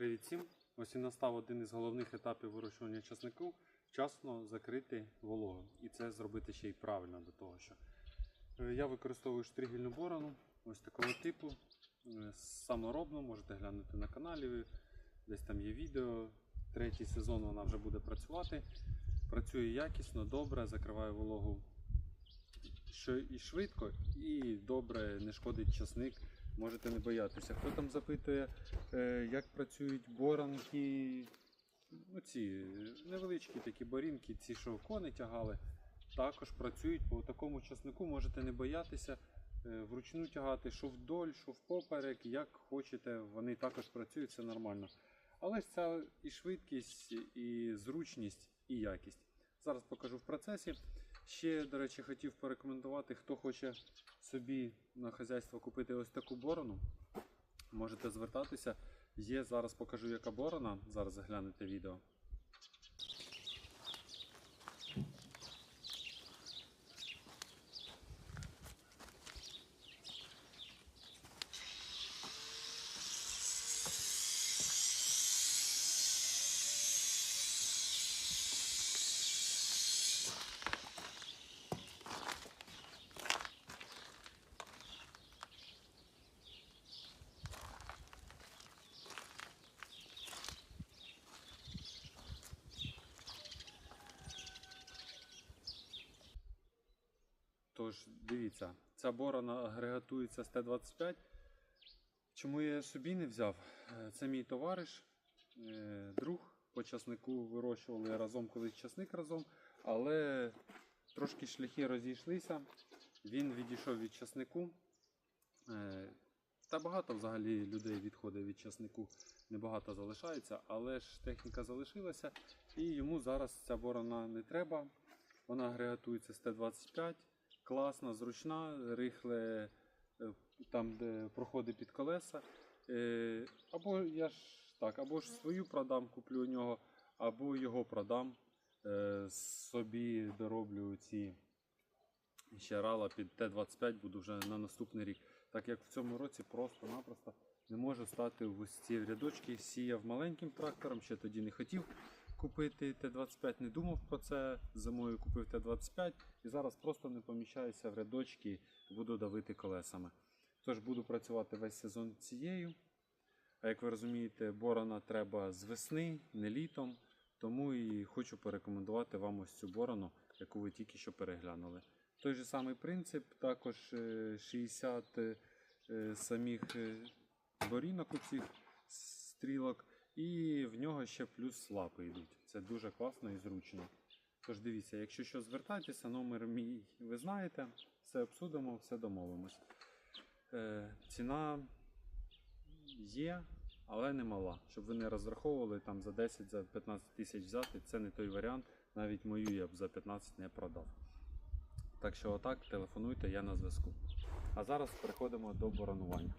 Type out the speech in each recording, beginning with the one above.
Привіт всім! Ось і настав один із головних етапів вирощування часнику вчасно закрити вологу. І це зробити ще й правильно до того, що Е, я використовую штригельну борону ось такого типу. е, Саморобну, можете глянути на каналі. Десь там є відео. Третій сезон вона вже буде працювати. Працює якісно, добре, закриває вологу що і швидко, і добре не шкодить часник. Можете не боятися. Хто там запитує, е, як працюють боранки, ну ці невеличкі такі борінки, ці, що кони тягали, також працюють по такому часнику, можете не боятися. е, Вручну тягати, що вдоль, що впоперек, як хочете, вони також працюють, це нормально. Але ж це і швидкість, і зручність, і якість. Зараз покажу в процесі. Ще, до речі, хотів порекомендувати, хто хоче собі на хазяйство купити ось таку борону. Можете звертатися. Є, зараз покажу, яка борона. Зараз заглянете відео. Тож, дивіться, ця борона агрегатується з Т-25. Чому я собі не взяв? Е, Це мій товариш, е, друг по часнику вирощували разом колись часник разом, але трошки шляхи розійшлися. Він відійшов від часнику. Е, Та багато взагалі людей відходить від часнику, небагато залишається, але ж техніка залишилася, і йому зараз ця борона не треба. Вона агрегатується з Т-25 класна, зручна, рихле е, там, де проходить під колеса. Е, Або я ж так, або ж свою продам, куплю у нього, або його продам. Е, Собі дороблю ці ще рала під Т-25 буду вже на наступний рік. Так як в цьому році просто-напросто не можу стати в ці рядочки. Сіяв маленьким трактором, ще тоді не хотів купити Т-25, не думав про це. Зимою купив Т-25 і зараз просто не поміщаюся в рядочки буду давити колесами. Тож буду працювати весь сезон цією. А як ви розумієте, борона треба з весни, не літом. Тому і хочу порекомендувати вам ось цю борону, яку ви тільки що переглянули. Той же самий принцип, також е, 60 е, самих е, борінок у цих стрілок, і в нього ще плюс лапи йдуть. Це дуже класно і зручно. Тож дивіться, якщо що звертайтеся, номер мій ви знаєте, все обсудимо, все домовимось. Е, ціна є, але не мала. Щоб ви не розраховували там за 10-15 тисяч взяти, це не той варіант. Навіть мою я б за 15 не продав. Так що отак, телефонуйте, я на зв'язку. А зараз переходимо до боронування.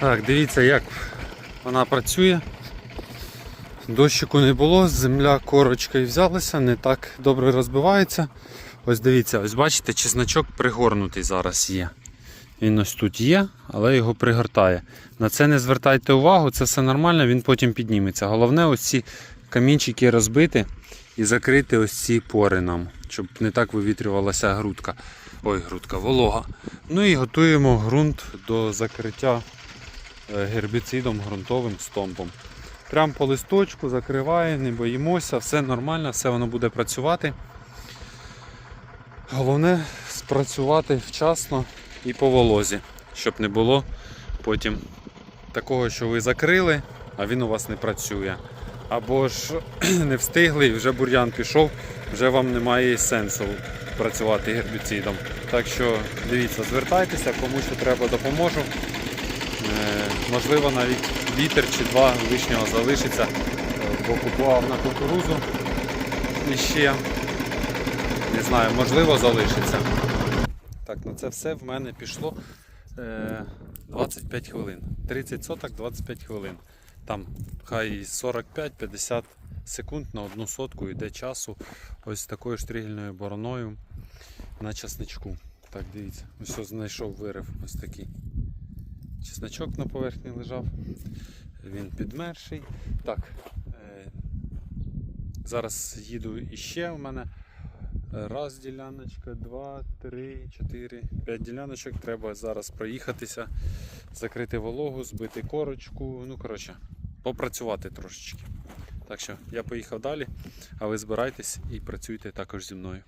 Так, дивіться, як вона працює. Дощику не було, земля корочкою взялася, не так добре розбивається. Ось дивіться, ось бачите, чесночок пригорнутий зараз є. Він ось тут є, але його пригортає. На це не звертайте увагу, це все нормально, він потім підніметься. Головне, ось ці камінчики розбити і закрити ось ці пори нам, щоб не так вивітрювалася грудка. Ой, грудка, волога. Ну і готуємо ґрунт до закриття гербіцидом ґрунтовим стомпом. Прямо по листочку закриває, не боїмося, все нормально, все воно буде працювати. Головне спрацювати вчасно і по волозі, щоб не було потім такого, що ви закрили, а він у вас не працює. Або ж не встигли і вже бур'ян пішов, вже вам немає сенсу працювати гербіцидом. Так що дивіться, звертайтеся, кому що треба допоможу. Е, можливо, навіть літр чи два лишнього залишиться, е, бо купував на кукурузу і ще. Не знаю, можливо, залишиться. Так, на це все в мене пішло е, 25 хвилин. 30 соток 25 хвилин. Там хай 45-50 секунд на одну сотку йде часу ось такою штригельною бороною на часничку. Так, дивіться, ось знайшов вирив ось такий. Чесночок на поверхні лежав. Він підмерший. Так, е, зараз їду іще у мене. Раз діляночка, два, три, чотири, п'ять діляночок. Треба зараз проїхатися, закрити вологу, збити корочку. Ну, коротше, попрацювати трошечки. Так що я поїхав далі, а ви збирайтесь і працюйте також зі мною.